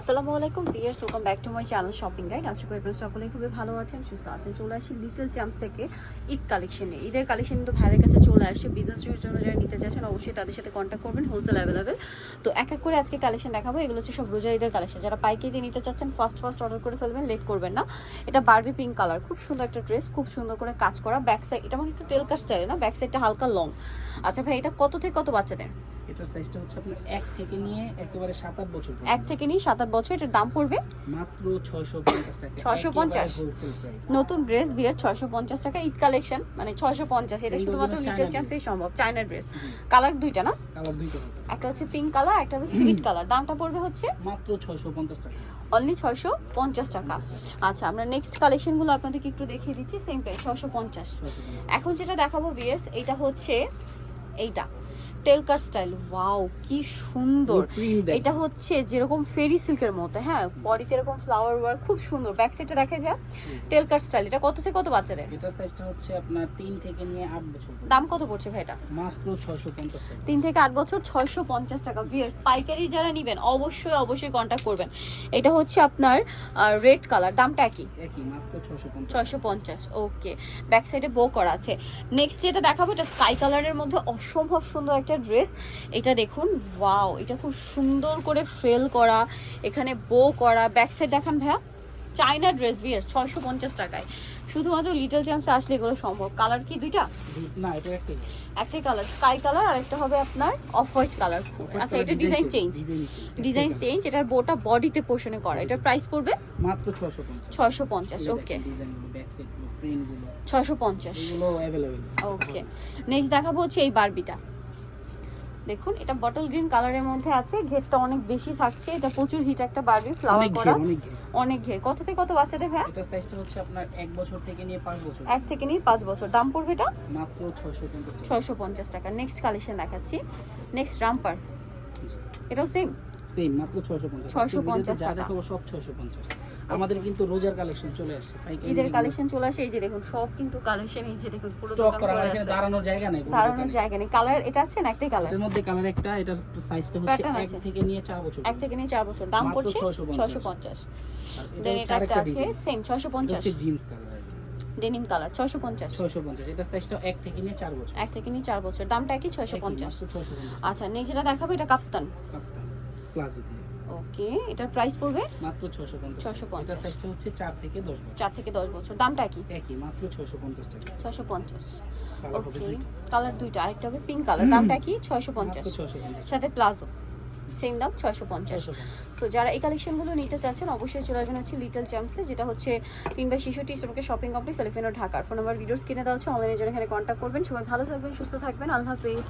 আসসালামু আলাইকুম viewers welcome back to my channel shopping guide আশা করি আপনারা সকলেই খুবই ভালো আছেন সুস্থ আছেন। চলে আসি লিটল চ্যাম্পস থেকে ঈদ কালেকশনে ঈদের কালেকশন কিন্তু ভাইদের কাছে চলে আসে বিজনেসের জন্য যারা নিতে চাচ্ছেন অবশ্যই তাদের সাথে কন্ট্যাক্ট করবেন হোলসেল অ্যাভেলেবেল তো এক এক করে আজকে কালেকশন দেখাবো। এগুলো হচ্ছে সব রোজা ঈদের কালেকশন যারা পাইকে দিয়ে নিতে চাচ্ছেন ফার্স্ট ফার্স্ট অর্ডার করে ফেলবেন লেট করবেন না। এটা বারবি পিঙ্ক কালার খুব সুন্দর একটা ড্রেস খুব সুন্দর করে কাজ করা। ব্যাক সাইড এটা মানে একটু টেল স্টাইলে না? ব্যাক সাইডটা হালকা লং আচ্ছা ভাই এটা কত থেকে কত বাচ্চাদের? এটার সাইজটা হচ্ছে আপনার এক থেকে নিয়ে একেবারে সাত আট বছর এক থেকে নিয়ে সাত আট বছর এটার দাম পড়বে? মাত্র ছয়শো পঞ্চাশ টাকা। 650 নতুন ড্রেস বিয়ার ছয়শো পঞ্চাশ টাকা ঈদ কালেকশন মানে ছয়শো পঞ্চাশ এটা শুধুমাত্র লিটল চ্যাম্পসেই সম্ভব চায়না ড্রেস কালার দুইটা না? কালার দুইটা একটা হচ্ছে পিঙ্ক কালার একটা হবে সিভিট কালার দামটা পড়বে হচ্ছে? মাত্র ছয়শো পঞ্চাশ টাকা। অনলি ছয়শো পঞ্চাশ টাকা। আচ্ছা আমরা নেক্সট কালেকশনগুলো আপনাদেরকে একটু দেখিয়ে দিচ্ছি সেম প্রাইস ছয়শো পঞ্চাশ। ছয়শো এখন যেটা দেখাবো বিয়ার্স এইটা হচ্ছে এইটা। টেলকার স্টাইল? ওয়াও কি সুন্দর। এটা হচ্ছে যেরকম ফেরি সিল্কের মতো হ্যাঁ বডিতে এরকম ফ্লাওয়ার ওয়ার্ক খুব সুন্দর। ব্যাক সাইডটা দেখাই ভাইয়া। টেলকার স্টাইল? এটা কত থেকে কত বাচ্চাদের? এটার সাইজটা হচ্ছে আপনার তিন থেকে নিয়ে আট বছর দাম কত পড়ছে ভাই এটা? মাত্র ছয়শো পঞ্চাশ টাকা। তিন থেকে আট বছর ছয়শো পঞ্চাশ টাকা। ভিয়ার্স পাইকারি যারা নেবেন অবশ্যই অবশ্যই কন্ট্যাক্ট করবেন। এটা হচ্ছে আপনার রেড কালার দামটা কি একই মাত্র ছয়শো পঞ্চাশ। ছয়শো পঞ্চাশ ওকে ব্যাক সাইডে বো করা আছে। নেক্সট যেটা দেখাবো এটা স্কাই কালারের মধ্যে অসম্ভব সুন্দর একটা ড্রেস এটা দেখুন ওয়াও এটা খুব সুন্দর করে ফ্রেল করা এখানে বো করা ব্যাক সাইড দেখান ভাইয়া চাইনা ড্রেস বিয়ার ছয়শো পঞ্চাশ টাকায়। শুধুমাত্র লিটল চ্যাম্পসে আসলে এগুলো সম্ভব। কালার কি দুইটা? না এটা একটাই একটাই কালার স্কাই কালার আর একটা হবে আপনার অফ হোয়াইট কালার আচ্ছা এটা ডিজাইন চেঞ্জ ডিজাইন চেঞ্জ এটার বোটা বডিতে পোষণে করা। এটার প্রাইস পড়বে? মাত্র ছয়শো পঞ্চাশ। ছয়শো পঞ্চাশ ওকে ছয়শো পঞ্চাশ। ওকে নেক্সট দেখাবো হচ্ছে এই বারবিটা দেখুন এটা বটল গ্রিন কালারের মধ্যে আছে ঘেরটা অনেক বেশি থাকছে এটা প্রচুর হিট একটা বারবি ফ্লাওয়ার অনেক করা। ঘের। অনেক ঘের। কত থেকে কত বাচ্চাদের ভাইয়া? এটার সাইজটা হচ্ছে আপনার এক বছর থেকে নিয়ে পাঁচ বছর। এক থেকে নিয়ে পাঁচ বছর। দাম পড়বে এটা? মাত্র ছয়শো পঞ্চাশ টাকা। ছয়শো পঞ্চাশ টাকা। নেক্সট কালেকশন দেখাচ্ছি। নেক্সট রামপার এটাও সেম সেম মাত্র ছয়শো পঞ্চাশ। 650 যা টাকা। দেখাবো সব ছয়শো পঞ্চাশ। আমাদের কিন্তু রোজার কালেকশন চলে আসছে। ঈদের কালেকশন চলে আসে এই যে দেখুন সব কিন্তু কালেকশন এই যে দেখুন পুরো স্টক করা আমার এখানে দাঁড়ানোর জায়গা নেই দাঁড়ানোর জায়গা নেই। কালার এটা আছে না একটাই কালার এটার মধ্যে কালার একটা এটা সাইজটা হচ্ছে Pattern এক থেকে নিয়ে চার বছর এক থেকে নিয়ে চার বছর। দাম পড়ছে 650 পঞ্চাশ। আর এটা দেন এটা একটা আছে সেম ছয়শো পঞ্চাশ হচ্ছে জিন্স কালার ডেনিম কালার ছয়শো পঞ্চাশ। ছয়শো পঞ্চাশ। এটা সাইজটা এক থেকে নিয়ে চার বছর। এক থেকে নিয়ে চার বছর। দামটা কি ছয়শো পঞ্চাশ। ছয়শো পঞ্চাশ। আচ্ছা নেক্সট যেটা দেখাবো এটা কাপ্তান। কাপ্তান। প্লাজো দিয়ে। ওকে এটার প্রাইস পড়বে? মাত্র ছয়শো পঞ্চাশ 650 এটা সাইজটা হচ্ছে চার থেকে দশ বছর। চার থেকে দশ বছর। দামটা কি একই মাত্র ছয়শো পঞ্চাশ টাকা। ছয়শো পঞ্চাশ। কালার হবে ওকে দুইটা। কালার দুইটা। আরেকটা হবে পিঙ্ক কালার দামটা কি ছয়শো পঞ্চাশ। মাত্র ছয়শো পঞ্চাশ সাথে প্লাজো সেম দাম ছয়শো পঞ্চাশ। সো যারা এই কালেকশনগুলো নিতে চাচ্ছেন অবশ্যই চলে আসবেন হচ্ছে লিটল চ্যাম্পসে যেটা হচ্ছে তিন বাই শিশুটি ইসলামকে শপিং কমপ্লেক্স এলিফেন্ট ঢাকার। ফোন নাম্বার ভিডিওস কিনে দেওয়া হচ্ছে অনলাইনে জন্য এখানে কন্ট্যাক্ট করবেন। সবাই ভালো থাকবেন সুস্থ থাকবেন। আল্লাহ হাফেজ।